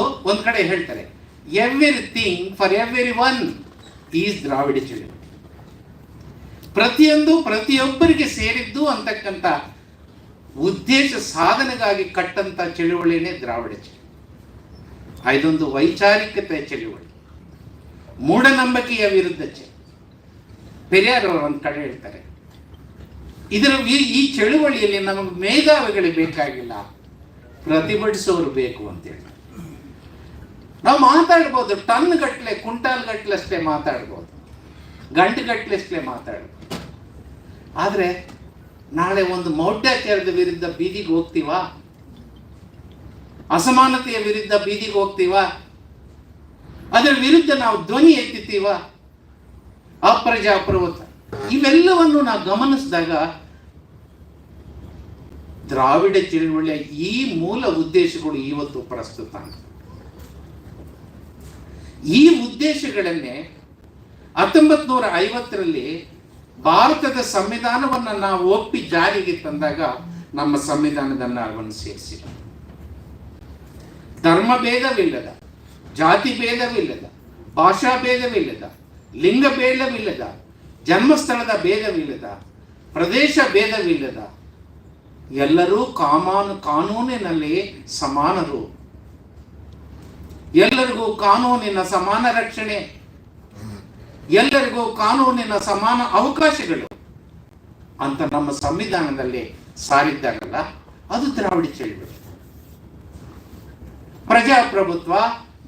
ಒಂದ್ ಕಡೆ ಹೇಳ್ತಾರೆ everything for everyone is Dravida ಚಳುವಳಿ ಪ್ರತಿಯೊಂದು ಪ್ರತಿಯೊಬ್ಬರಿಗೆ ಸೇರಿದ್ದು ಅಂತಕ್ಕಂಥ ಉದ್ದೇಶ ಸಾಧನೆಗಾಗಿ ಕಟ್ಟಂತ ಚಳುವಳಿನೇ ದ್ರಾವಿಡ ಚಳಿ ಇದೊಂದು ವೈಚಾರಿಕತೆ ಚಳುವಳಿ. ಮೂಢನಂಬಿಕೆಯ ವಿರುದ್ಧ ಚಳಿ ಪೆರಿಯಾರ್ ಅವರು ಒಂದು ಕಡೆ ಹೇಳ್ತಾರೆ, ಇದರ ಈ- ಚಳುವಳಿಯಲ್ಲಿ ನಮಗೆ ಮೇಧಾವಿಗಳು ಬೇಕಾಗಿಲ್ಲ ಪ್ರತಿಭಟಿಸೋರು ಬೇಕು ಅಂತೇಳಿ. ನಾವು ಮಾತಾಡ್ಬೋದು ಟನ್ ಗಟ್ಟಲೆ ಕುಂಟಾಲ್ ಗಟ್ಟಲೆ ಅಷ್ಟೇ ಮಾತಾಡ್ಬೋದು ಗಂಟು ಗಟ್ಟಲೆ ಅಷ್ಟೇ ಮಾತಾಡ್ಬೋದು. ಆದರೆ, ನಾಳೆ ಒಂದು ಮೌಢ್ಯಾಚಾರದ ವಿರುದ್ಧ ಬೀದಿಗೆ ಹೋಗ್ತೀವಾ? ಅಸಮಾನತೆಯ ವಿರುದ್ಧ ಬೀದಿಗೆ ಹೋಗ್ತೀವಾ? ಅದರ ವಿರುದ್ಧ ನಾವು ಧ್ವನಿ ಎತ್ತಿತ್ತೀವ ಅಪ್ರಜಾಪ್ರವತ ಇವೆಲ್ಲವನ್ನು ನಾವು ಗಮನಿಸಿದಾಗ, ದ್ರಾವಿಡ ಚಳುವಳಿಯ ಈ ಮೂಲ ಉದ್ದೇಶಗಳು ಇವತ್ತು ಪ್ರಸ್ತುತ. ಈ ಉದ್ದೇಶಗಳನ್ನೇ ಹತ್ತೊಂಬತ್ ನೂರ ಐವತ್ತರಲ್ಲಿ ಭಾರತದ ಸಂವಿಧಾನವನ್ನ ನಾವು ಒಪ್ಪಿ ಜಾರಿಗೆ ತಂದಾಗ ನಮ್ಮ ಸಂವಿಧಾನದನ್ನ ಅವನ್ನು ಸೇರಿಸಿದ ಧರ್ಮ ಭೇದವಿಲ್ಲದ, ಜಾತಿ ಭೇದವಿಲ್ಲದ, ಭಾಷಾ ಭೇದವಿಲ್ಲದ, ಲಿಂಗ ಭೇದವಿಲ್ಲದ, ಜನ್ಮಸ್ಥಳದ ಭೇದವಿಲ್ಲದ, ಪ್ರದೇಶ ಭೇದವಿಲ್ಲದ ಎಲ್ಲರೂ ಕಾಮಾನು ಕಾನೂನಿನಲ್ಲಿ ಸಮಾನರು. ಎಲ್ಲರಿಗೂ ಕಾನೂನಿನ ಸಮಾನ ರಕ್ಷಣೆ, ಎಲ್ಲರಿಗೂ ಕಾನೂನಿನ ಸಮಾನ ಅವಕಾಶಗಳು ಅಂತ ನಮ್ಮ ಸಂವಿಧಾನದಲ್ಲಿ ಸಾರಿದ್ದಾಗಲ್ಲ ಅದು ದ್ರಾವಿಡ ಚಳುವಳಿ ಪ್ರಜಾಪ್ರಭುತ್ವ,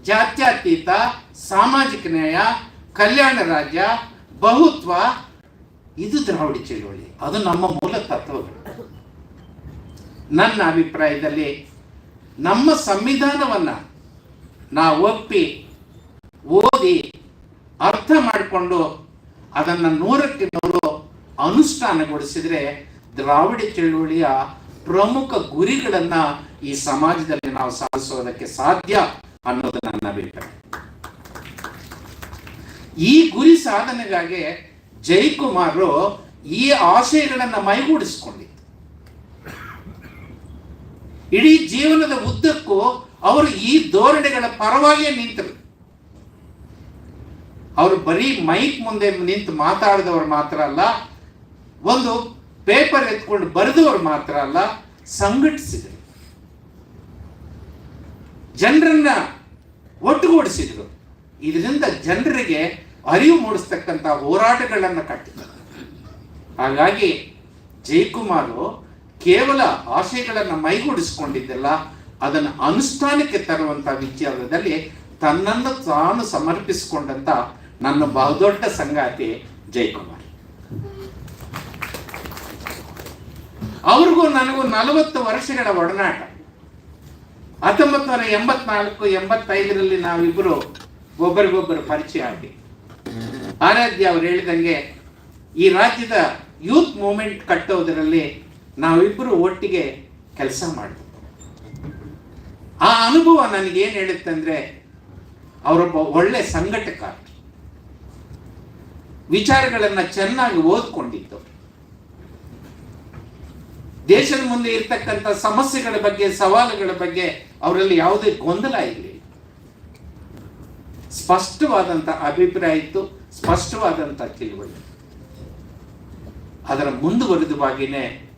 ಜಾತ್ಯತೀತ, ಸಾಮಾಜಿಕ ನ್ಯಾಯ, ಕಲ್ಯಾಣ ರಾಜ್ಯ, ಬಹುತ್ವ, ಇದು ದ್ರಾವಿಡ ಚಳುವಳಿ ಅದು ನಮ್ಮ ಮೂಲ ತತ್ವಗಳು. ನನ್ನ ಅಭಿಪ್ರಾಯದಲ್ಲಿ ನಮ್ಮ ಸಂವಿಧಾನವನ್ನ ನಾವು ಒಪ್ಪಿ ಓದಿ ಅರ್ಥ ಮಾಡಿಕೊಂಡು ಅದನ್ನು ನೂರಕ್ಕೆ ನೂರು ಅನುಷ್ಠಾನಗೊಳಿಸಿದರೆ ದ್ರಾವಿಡ ಚಳುವಳಿಯ ಪ್ರಮುಖ ಗುರಿಗಳನ್ನ ಈ ಸಮಾಜದಲ್ಲಿ ನಾವು ಸಾಧಿಸೋದಕ್ಕೆ ಸಾಧ್ಯ ಅನ್ನೋದು ನನ್ನ ಅಭಿಪ್ರಾಯ. ಈ ಗುರಿ ಸಾಧನೆಗಾಗಿ ಜಯಕುಮಾರ್ ಈ ಆಶಯಗಳನ್ನು ಮೈಗೂಡಿಸ್ಕೊಂಡಿತ್ತು ಇಡೀ ಜೀವನದ ಉದ್ದಕ್ಕೂ ಅವರು ಈ ಧೋರಣೆಗಳ ಪರವಾಗಿಯೇ ನಿಂತರು. ಅವರು ಬರೀ ಮೈಕ್ ಮುಂದೆ ನಿಂತು ಮಾತಾಡಿದವರು ಮಾತ್ರ ಅಲ್ಲ, ಒಂದು ಪೇಪರ್ ಎತ್ಕೊಂಡು ಬರೆದವರು ಮಾತ್ರ ಅಲ್ಲ, ಸಂಘಟಿಸಿದರು. ಜನರನ್ನ ಒಟ್ಟುಗೂಡಿಸಿದ್ರು. ಇದರಿಂದ ಜನರಿಗೆ ಅರಿವು ಮೂಡಿಸ್ತಕ್ಕಂಥ ಹೋರಾಟಗಳನ್ನು ಕಟ್ಟಿದರು. ಹಾಗಾಗಿ ಜಯಕುಮಾರ್ ಕೇವಲ ಆಶಯಗಳನ್ನು ಮೈಗೂಡಿಸಿಕೊಂಡಿದ್ದಲ್ಲ ಅದನ್ನು ಅನುಷ್ಠಾನಕ್ಕೆ ತರುವಂತ ವಿಚಾರದಲ್ಲಿ ತನ್ನನ್ನು ತಾನು ಸಮರ್ಪಿಸಿಕೊಂಡಂತ ನನ್ನ ಬಹುದೊಡ್ಡ ಸಂಗಾತಿ ಜಯಕುಮಾರ್. ಅವ್ರಿಗೂ ನನಗೂ ನಲವತ್ತು ವರ್ಷಗಳ ಒಡನಾಟ. ಹತ್ತೊಂಬತ್ತು ನೂರ ಎಂಬತ್ನಾಲ್ಕು, ಎಂಬತ್ತೈದರಲ್ಲಿ ನಾವಿಬ್ಬರು ಒಬ್ಬರಿಗೊಬ್ಬರು ಪರಿಚಯ ಆಗಿ. ಆರಾಧ್ಯ ಅವ್ರು ಹೇಳಿದಂಗೆ ಈ ರಾಜ್ಯದ ಯೂತ್ ಮೂವ್ಮೆಂಟ್ ಕಟ್ಟೋದರಲ್ಲಿ ನಾವಿಬ್ಬರು ಒಟ್ಟಿಗೆ ಕೆಲಸ ಮಾಡಿದ್ವಿ. ಆ ಅನುಭವ ನನಗೇನು ಹೇಳುತ್ತೆ ಅಂದ್ರೆ, ಅವರೊಬ್ಬ ಒಳ್ಳೆ ಸಂಘಟಕ ವಿಚಾರಗಳನ್ನು ಚೆನ್ನಾಗಿ ಓದ್ಕೊಂಡಿದ್ದು. ದೇಶದ ಮುಂದೆ ಇರ್ತಕ್ಕಂಥ ಸಮಸ್ಯೆಗಳ ಬಗ್ಗೆ, ಸವಾಲುಗಳ ಬಗ್ಗೆ ಅವರಲ್ಲಿ ಯಾವುದೇ ಗೊಂದಲ ಇರಲಿಲ್ಲ. ಸ್ಪಷ್ಟವಾದಂಥ ಅಭಿಪ್ರಾಯ ಇತ್ತು ಸ್ಪಷ್ಟವಾದಂಥ ತಿಳುವಳಿ. ಅದರ ಮುಂದುವರೆದವಾಗಿನೇ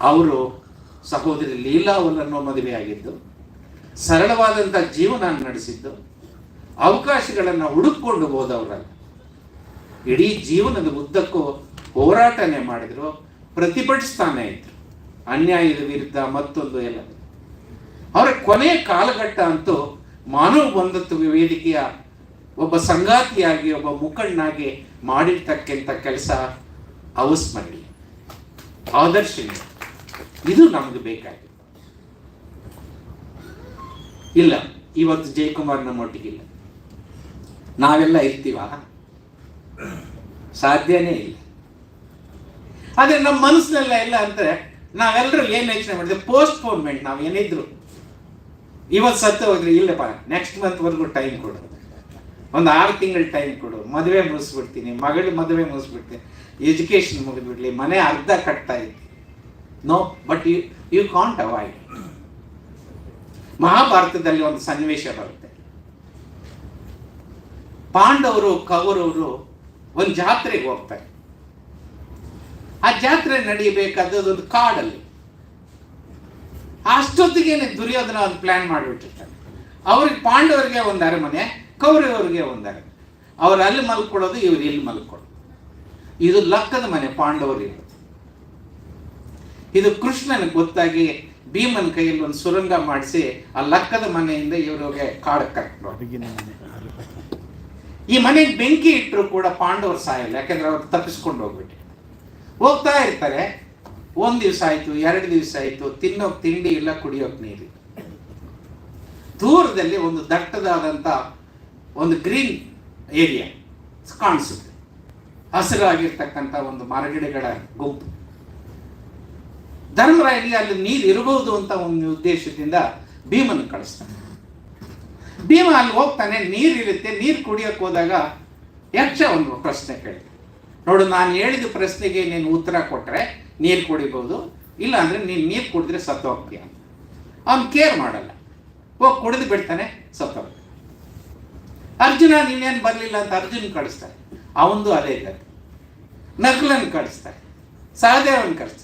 ಅವರು ಸಹೋದರಿ ಲೀಲಾ ಅವರನ್ನು ಮದುವೆಯಾಗಿದ್ದು ಸರಳವಾದಂಥ ಜೀವನ ನಡೆಸಿದ್ದು, ಅವಕಾಶಗಳನ್ನು ಹುಡುಕೊಂಡು ಹೋದವರಲ್ಲ. ಇಡೀ ಜೀವನದ ಉದ್ದಕ್ಕೂ ಹೋರಾಟನೆ ಮಾಡಿದ್ರು, ಪ್ರತಿಭಟಿಸ್ತಾನೆ ಇದ್ರು. ಅನ್ಯಾಯದ ವಿರುದ್ಧ ಮತ್ತೊಂದು ಎಲ್ಲ. ಅವರ ಕೊನೆಯ ಕಾಲಘಟ್ಟ ಅಂತೂ ಮಾನವ ಬಂಧುತ್ವ ವೇದಿಕೆಯ ಒಬ್ಬ ಸಂಗಾತಿಯಾಗಿ, ಒಬ್ಬ ಮುಖಂಡನಾಗಿ ಮಾಡಿರ್ತಕ್ಕಂಥ ಕೆಲಸ ಅವಸ್ಮರಣೀಯ ಆದರ್ಶನೀಯ ಇದು ನಮಗೆ ಬೇಕಾಗಿದೆ. ಇಲ್ಲ, ಇವತ್ತು ಜಯಕುಮಾರ್ ನಮ್ಮೊಟ್ಟಿಗಿಲ್ಲ ನಾವೆಲ್ಲ ಇರ್ತೀವ? ಸಾಧ್ಯನೇ ಇಲ್ಲ. ಆದರೆ ನಮ್ಮ ಮನಸ್ಸಿನೆಲ್ಲ ಇಲ್ಲ ಅಂದರೆ ನಾವೆಲ್ಲರೂ ಏನು ಯೋಚನೆ ಮಾಡಿದ್ವಿ? ಪೋಸ್ಟ್ಪೋನ್ಮೆಂಟ್ ನಾವು ಏನಿದ್ರು ಇವತ್ತು ಸತ್ತು ಹೋದ್ರೆ ಇಲ್ಲಪ್ಪ ನೆಕ್ಸ್ಟ್ ಮಂತ್ ವರೆಗೂ ಟೈಮ್ ಕೊಡು. ಒಂದು ಆರು ತಿಂಗಳು ಟೈಮ್ ಕೊಡು. ಮದುವೆ ಮುಗಿಸ್ಬಿಡ್ತೀನಿ, ಮಗಳ ಮದುವೆ ಮುಗಿಸ್ಬಿಡ್ತೀನಿ. ಎಜುಕೇಶನ್ ಮುಗಿದ್ಬಿಡ್ಲಿ, ಮನೆ ಅರ್ಧ ಕಟ್ತಾ ಇತ್ತು no but you you can't avoid ಮಹಾಭಾರತದಲ್ಲಿ ಒಂದು ಸನ್ನಿವೇಶ ಬರುತ್ತೆ. ಪಾಂಡವರು, ಕೌರವರು ಒಂದು ಜಾತ್ರೆಗೆ ಹೋಗ್ತಾರೆ. ಆ ಜಾತ್ರೆ ಒಂದು ಕಾಡಲ್ಲಿ. ಅಷ್ಟೊತ್ತಿಗೆ ದುರ್ಯೋಧನ ಒಂದು ಪ್ಲಾನ್ ಮಾಡಿಬಿಟ್ಟಿರ್ತಾನೆ. ಅವ್ರಿಗೆ ಪಾಂಡವರಿಗೆ ಒಂದು ಅರಮನೆ, ಕೌರವರಿಗೆ ಒಂದು ಅರಮನೆ. ಅವ್ರು ಅಲ್ಲಿ ಮಲ್ಕೊಳ್ಳೋದು, ಇವ್ರು ಇಲ್ಲಿ ಮಲ್ಕೊಳ್ಳೋದು. ಇದು ಲಕ್ಕದ ಮನೆ ಪಾಂಡವರಿಗೆ ಇದು ಕೃಷ್ಣನಿಗೆ ಗೊತ್ತಾಗಿ ಭೀಮನ ಕೈಯಲ್ಲಿ ಒಂದು ಸುರಂಗ ಮಾಡಿಸಿ ಆ ಲಕ್ಕದ ಮನೆಯಿಂದ ಇವರಿಗೆ ಕಾಡಕ್ಕೆ ಕರ್ಕೊಂಡು ಈ ಮನೆಗೆ ಬೆಂಕಿ ಇಟ್ಟರು ಕೂಡ ಪಾಂಡವರು ಸಾಯಲ್ಲ ಯಾಕಂದ್ರೆ ಅವ್ರು ತಪ್ಪಿಸ್ಕೊಂಡು ಹೋಗ್ಬಿಟ್ಟು ಹೋಗ್ತಾ ಇರ್ತಾರೆ. ಒಂದ್ ದಿವಸ ಆಯ್ತು ಎರಡು ದಿವಸ ಆಯ್ತು ತಿನ್ನೋಕ್ ತಿಂಡಿ ಇಲ್ಲ ಕುಡಿಯೋಕ್ ನೀರು ದೂರದಲ್ಲಿ ಒಂದು ದಟ್ಟದಾದಂತ ಒಂದು ಗ್ರೀನ್ ಏರಿಯಾ ಕಾಣಿಸುತ್ತೆ. ಹಸಿರಾಗಿರ್ತಕ್ಕಂಥ ಒಂದು ಮರಗಿಡಗಳ ಗುಂಪು. ಧರ್ಮರಾಯನಿಗೆ ಅಲ್ಲಿ ನೀರು ಇರಬಹುದು ಅಂತ ಒಂದು ಉದ್ದೇಶದಿಂದ ಭೀಮನ ಕಳಿಸ್ತಾನೆ. ಭೀಮ ಅಲ್ಲಿ ಹೋಗ್ತಾನೆ, ನೀರು ಇರುತ್ತೆ, ನೀರು ಕುಡಿಯೋಕೆ ಹೋದಾಗ ಯಕ್ಷ ಒಂದು ಪ್ರಶ್ನೆ ಕೇಳಿದೆ ನೋಡು, ನಾನು ಹೇಳಿದ ಪ್ರಶ್ನೆಗೆ ನೀನು ಉತ್ತರ ಕೊಟ್ಟರೆ ನೀರು ಕುಡಿಬೋದು, ಇಲ್ಲ ಅಂದರೆ ನೀನು ನೀರು ಕುಡಿದ್ರೆ ಸತ್ತು ಹೋಗ್ತೀಯ ಅಂತ. ಅವ್ನು ಕೇರ್ ಮಾಡಲ್ಲ. ಹೋಗಿ ಕುಡಿದು ಬಿಡ್ತಾನೆ ಸತ್ತು ಹೋಗ್ತಾನೆ ಅರ್ಜುನ ನೀನೇನು ಬರಲಿಲ್ಲ ಅಂತ ಅರ್ಜುನ್ ಕಳಿಸ್ತಾರೆ ಅವಂದು ಅದೇ ಗತಿ. ನಕಲನ್ನು ಕಳಿಸ್ತಾರೆ ಸಹದೇವನ್ ಕಳಿಸ್ತಾರೆ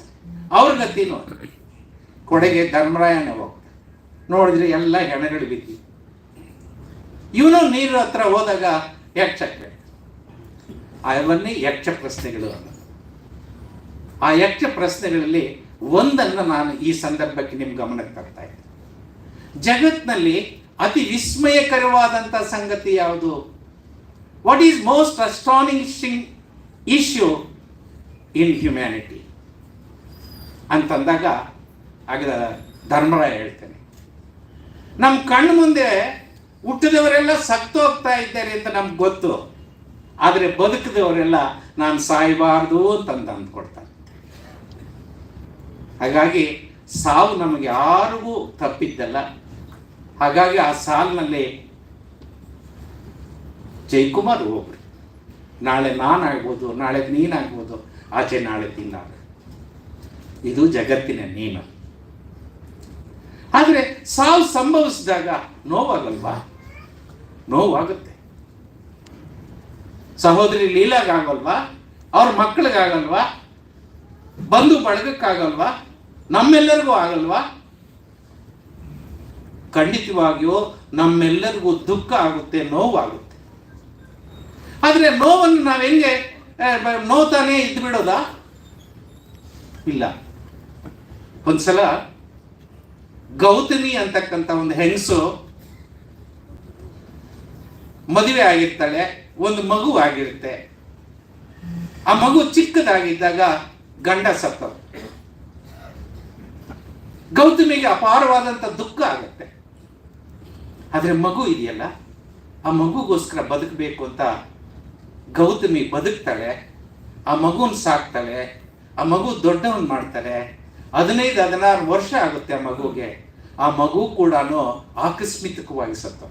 ಅವ್ರ ಗತಿನೂ. ಕೊಡೆಗೆ ಧರ್ಮರಾಯನ ಹೋಗ್ತಾರೆ. ನೋಡಿದ್ರೆ ಎಲ್ಲ ಹೆಣಗಳು ಬಿದ್ದಿ ಇವನು ನೀರು ಹತ್ರ ಹೋದಾಗ ಯಕ್ಷ ಕೇಳ್ತಾನೆ. ಅವನ್ನೇ ಯಕ್ಷ ಪ್ರಶ್ನೆಗಳು ಅನ್ನೋದು ಆ ಯಕ್ಷ ಪ್ರಶ್ನೆಗಳಲ್ಲಿ ಒಂದನ್ನು ನಾನು ಈ ಸಂದರ್ಭಕ್ಕೆ ನಿಮ್ಮ ಗಮನಕ್ಕೆ ತರ್ತಾ ಇದ್ದೆ. ಜಗತ್ನಲ್ಲಿ ಅತಿ ವಿಸ್ಮಯಕರವಾದಂಥ ಸಂಗತಿ ಯಾವುದು? What is most astonishing issue in humanity ಅಂತಂದಾಗ ಆಗ ಧರ್ಮರಾಯ ಹೇಳ್ತೇನೆ. ನಮ್ಮ ಕಣ್ಣು ಮುಂದೆ ಹುಟ್ಟಿದವರೆಲ್ಲ ಸತ್ತು ಹೋಗ್ತಾ ಇದ್ದಾರೆ ಅಂತ ನಮ್ಗೆ ಗೊತ್ತು. ಆದರೆ ಬದುಕಿದವರೆಲ್ಲ ನಾನು ಸಾಯಬಾರ್ದು ಅಂತಂದು ಅಂದ್ಕೊಡ್ತಾರೆ. ಹಾಗಾಗಿ ಸಾವು ನಮಗೆ ಯಾರಿಗೂ ತಪ್ಪಿದ್ದಲ್ಲ. ಹಾಗಾಗಿ ಆ ಸಾಲಿನಲ್ಲಿ ಜೈಕುಮಾರ್ ಒಬ್ರು ನಾಳೆ ನಾನಾಗ್ಬೋದು, ನಾಳೆ ನೀನಾಗ್ಬೋದು, ಆಚೆ ನಾಳೆ ತಿನ್ನಾಗ ಇದು ಜಗತ್ತಿನ ನಿಯಮ. ಆದರೆ ಸಾವು ಸಂಭವಿಸಿದಾಗ ನೋವಾಗಲ್ವಾ? ನೋವಾಗುತ್ತೆ. ಸಹೋದರಿ ಲೀಲಾಗಾಗಲ್ವಾ? ಅವ್ರ ಮಕ್ಕಳಿಗಾಗಲ್ವಾ? ಬಂಧು ಬಳಗಕ್ಕಾಗಲ್ವಾ? ನಮ್ಮೆಲ್ಲರಿಗೂ ಆಗಲ್ವಾ? ಖಂಡಿತವಾಗಿಯೂ ನಮ್ಮೆಲ್ಲರಿಗೂ ದುಃಖ ಆಗುತ್ತೆ, ನೋವಾಗುತ್ತೆ. ಆದರೆ ನೋವನ್ನು ನಾವು ಹೆಂಗೆ ನೋತಾನೇ ಇದ್ದು ಬಿಡೋದಾ? ಇಲ್ಲ. ಒಂದ್ಸಲ ಗೌತಮಿ ಅಂತಕ್ಕಂಥ ಒಂದು ಹೆಂಗಸು ಮದುವೆ ಆಗಿರ್ತಾಳೆ, ಒಂದು ಮಗು ಆಗಿರುತ್ತೆ. ಆ ಮಗು ಚಿಕ್ಕದಾಗಿದ್ದಾಗ ಗಂಡ ಸತ್ತ ಗೌತಮಿಗೆ ಅಪಾರವಾದಂಥ ದುಃಖ ಆಗುತ್ತೆ. ಆದರೆ ಮಗು ಇದೆಯಲ್ಲ, ಆ ಮಗುಗೋಸ್ಕರ ಬದುಕಬೇಕು ಅಂತ ಗೌತಮಿ ಬದುಕ್ತಾಳೆ, ಆ ಮಗುನ ಸಾಕ್ತಾಳೆ, ಆ ಮಗು ದೊಡ್ಡವನ್ ಮಾಡ್ತಾಳೆ ಹದಿನೈದು, ಹದಿನಾರು ವರ್ಷ ಆಗುತ್ತೆ ಆ ಮಗುಗೆ. ಆ ಮಗು ಕೂಡ ಆಕಸ್ಮಿಕವಾಗಿ ಸತ್ತ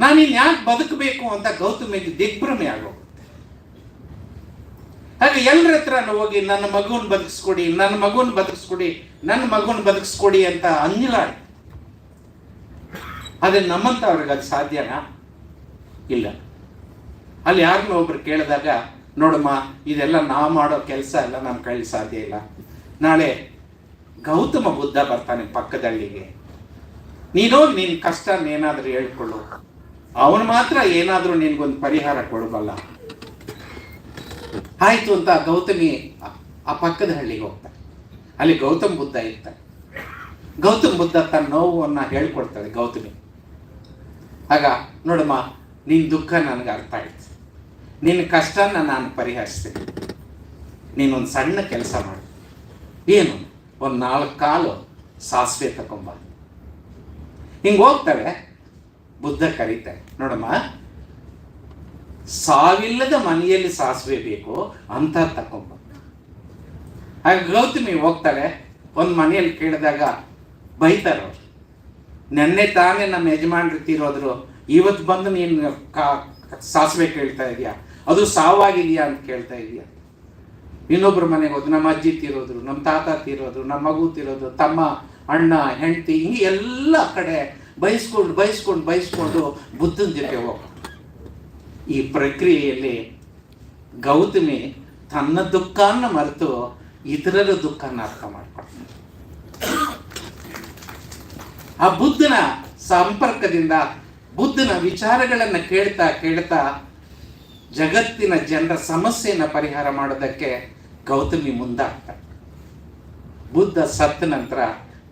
ನಾನು ಇನ್ ಯಾಕೆ ಬದುಕಬೇಕು ಅಂತ ಗೌತಮಿಗೆ ದಿಗ್ಭ್ರಮೆ ಆಗೋಗುತ್ತೆ. ಹಾಗೆ ಎಲ್ಲರ ಹತ್ರ ಹೋಗಿ, ನನ್ನ ಮಗುವನ್ನು ಬದುಕಿಸ್ಕೊಡಿ, ನನ್ನ ಮಗುವನ್ನು ಬದುಕಿಸ್ಕೊಡಿ, ನನ್ನ ಮಗುವನ್ನು ಬದುಕಿಸ್ಕೊಡಿ ಅಂತ ಅಂಜಿಲಾಡಿ. ಆದ್ರೆ ನಮ್ಮಂತವ್ರಿಗೆ ಅದು ಸಾಧ್ಯನಾ? ಇಲ್ಲ. ಅಲ್ಲಿ ಯಾರನ್ನೋ ಒಬ್ರು ಕೇಳಿದಾಗ ನೋಡಮ್ಮ, ಇದೆಲ್ಲ ನಾ ಮಾಡೋ ಕೆಲಸ ಎಲ್ಲ ನಮ್ಮ ಕೈಲಿ ಸಾಧ್ಯ ಇಲ್ಲ. ನಾಳೆ ಗೌತಮ ಬುದ್ಧ ಬರ್ತಾನೆ ಪಕ್ಕದಳ್ಳಿಗೆ. ನೀನೋಗಿ ನಿನ್ನ ಕಷ್ಟ ಏನಾದರೂ ಹೇಳ್ಕೊಳ್ಳು ಅವನು ಮಾತ್ರ ಏನಾದರೂ ನಿನ್ಗೊಂದು ಪರಿಹಾರ ಕೊಡಬಲ್ಲ. ಆಯ್ತು ಅಂತ ಗೌತಮಿ ಆ- ಪಕ್ಕದ ಹಳ್ಳಿಗೆ ಹೋಗ್ತಾನೆ ಅಲ್ಲಿ ಗೌತಮ್ ಬುದ್ಧ ಇರ್ತಾನೆ. ಗೌತಮ್ ಬುದ್ಧ ತನ್ನ ನೋವನ್ನು ಹೇಳ್ಕೊಡ್ತಾಳೆ ಗೌತಮಿ. ಆಗ, ನೋಡಮ್ಮ ನಿನ್ನ ದುಃಖ ನನಗೆ ಅರ್ಥ ಆಯ್ತು. ನಿನ್ನ ಕಷ್ಟನ ನಾನು ಪರಿಹರಿಸ್ತೀನಿ. ನೀನೊಂದು ಸಣ್ಣ ಕೆಲಸ ಮಾಡು. ಏನು? ಒಂದು ನಾಲ್ಕು ಕಾಲು ಸಾಸಿವೆ ತಗೊಂಬ ಹಿಂಗೆ ಹೋಗ್ತಾರೆ ಬುದ್ಧ ಕರೀತಾರೆ ನೋಡಮ್ಮ, ಸಾವಿಲ್ಲದ ಮನೆಯಲ್ಲಿ ಸಾಸಿವೆ ಬೇಕು ಅಂತ ತಕೊಂಬ ಹಾಗೆ ಗೌತಮಿ ಹೋಗ್ತಾಳೆ ಒಂದು ಮನೆಯಲ್ಲಿ ಕೇಳಿದಾಗ ಬೈತಾರೆ ಅವರು. ನೆನ್ನೆ ತಾನೇ ನಮ್ಮ ಯಜಮಾನ್ರು ತೀರೋದ್ರು ಇವತ್ತು ಬಂದು ನೀನು ಕಾ ಸಾಸಿವೆ ಕೇಳ್ತಾ ಇದೀಯಾ? ಅದು ಸಾವಾಗಿದೆಯಾ ಅಂತ ಕೇಳ್ತಾ ಇದೆಯಾ? ಇನ್ನೊಬ್ರ ಮನೆಗೆ ಹೋದ್ರು, ನಮ್ಮ ಅಜ್ಜಿ ತೀರೋದ್ರು, ನಮ್ಮ ತಾತ ತೀರೋದ್ರು, ನಮ್ಮ ಮಗು ತೀರೋದು ತಮ್ಮ ಅಣ್ಣ, ಹೆಂಡತಿ, ಹಿಂಗೆ ಎಲ್ಲ ಕಡೆ ಬಯಸ್ಕೊಂಡು ಬಯಸ್ಕೊಂಡು ಬಯಸ್ಕೊಂಡು ಬುದ್ಧನ ಜೊತೆ ಹೋಗ ಈ ಪ್ರಕ್ರಿಯೆಯಲ್ಲಿ ಗೌತಮಿ ತನ್ನ ದುಃಖನ ಮರೆತು ಇತರರ ದುಃಖನ ಅರ್ಥ ಮಾಡ್ಕೊಂಡು ಆ ಬುದ್ಧನ ಸಂಪರ್ಕದಿಂದ ಬುದ್ಧನ ವಿಚಾರಗಳನ್ನು ಕೇಳ್ತಾ ಕೇಳ್ತಾ ಜಗತ್ತಿನ ಜನರ ಸಮಸ್ಯೆಯನ್ನು ಪರಿಹಾರ ಮಾಡೋದಕ್ಕೆ ಗೌತಮಿ ಮುಂದಾಗ್ತಾಳೆ ಬುದ್ಧ ಸತ್ತ ನಂತರ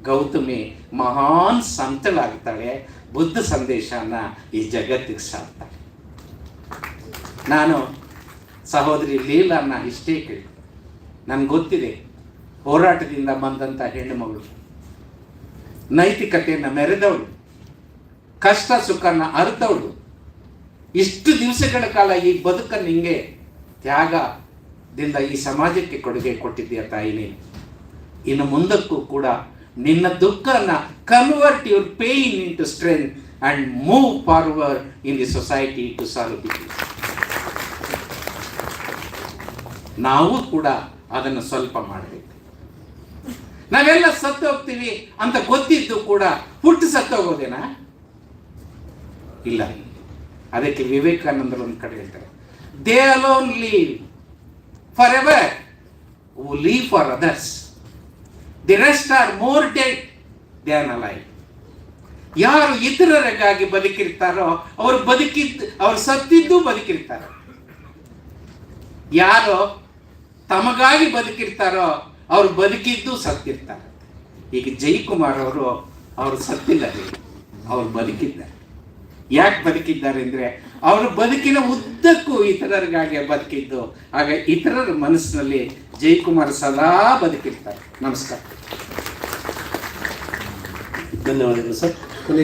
ಗೌತಮಿ ಮಹಾನ್ ಸಂತಳಾಗ್ತಾಳೆ ಬುದ್ಧ ಸಂದೇಶನ ಈ ಜಗತ್ತಿಗೆ ಸಾರ್ತಾಳೆ ನಾನು ಸಹೋದರಿ ಲೀಲನ್ನ ಇಷ್ಟೇ ಕೇಳಿ. ನನ್ಗೆ ಗೊತ್ತಿದೆ, ಹೋರಾಟದಿಂದ ಬಂದಂಥ ಹೆಣ್ಣುಮಗಳು. ನೈತಿಕತೆಯನ್ನು ಮೆರೆದವಳು. ಕಷ್ಟ ಸುಖನ ಅರಿತವಳು. ಇಷ್ಟು ದಿವಸಗಳ ಕಾಲ ಈ ಬದುಕನ್ನು ಹಿಂಗೆ ತ್ಯಾಗದಿಂದ ಈ ಸಮಾಜಕ್ಕೆ ಕೊಡುಗೆ ಕೊಟ್ಟಿದ್ದೀಯ ತಾಯಿ ನೀನು ಇನ್ನು ಮುಂದಕ್ಕೂ ಕೂಡ ನಿನ್ನ ದುಃಖನ convert your pain into strength and move forward in the society to solve ನಾವು ಕೂಡ ಅದನ್ನು ಸ್ವಲ್ಪ ಮಾಡಬೇಕು. ನಾವೆಲ್ಲ ಸತ್ತು ಹೋಗ್ತೀವಿ ಅಂತ ಗೊತ್ತಿದ್ದು ಕೂಡ ಹುಟ್ಟು ಸತ್ತು ಹೋಗೋದೇನಾ? ಇಲ್ಲ. ಅದಕ್ಕೆ ವಿವೇಕಾನಂದರು ಒಂದು ಕಡೆ ಹೇಳ್ತಾರೆ they alone live for ever who live for others the rest are more dead than alive ಯಾರು ಇತರರಿಗಾಗಿ ಬದುಕಿರ್ತಾರೋ ಅವರು ಬದುಕಿದ್ದು, ಅವ್ರು ಸತ್ತಿದ್ದು ಬದುಕಿರ್ತಾರೆ. ಯಾರು ತಮಗಾಗಿ ಬದುಕಿರ್ತಾರೋ ಅವ್ರು ಬದುಕಿದ್ದು ಸತ್ತಿರ್ತಾರೆ. ಈಗ ಜೈಕುಮಾರ್ ಅವರು ಅವರು ಸತ್ತಿಲ್ಲ ಅವ್ರು ಬದುಕಿದ್ದಾರೆ. ಯಾಕೆ ಬದುಕಿದ್ದಾರೆ ಅಂದರೆ ಅವರ ಬದುಕಿನ ಉದ್ದಕ್ಕೂ ಇತರರಿಗಾಗಿ ಬದುಕಿದ್ದು. ಆಗ ಇತರರ ಮನಸ್ಸಿನಲ್ಲಿ ಜಯಕುಮಾರ್ ಸದಾ ಬದುಕಿರ್ತಾರೆ. ನಮಸ್ಕಾರ. ಧನ್ಯವಾದಗಳು ಸರ್.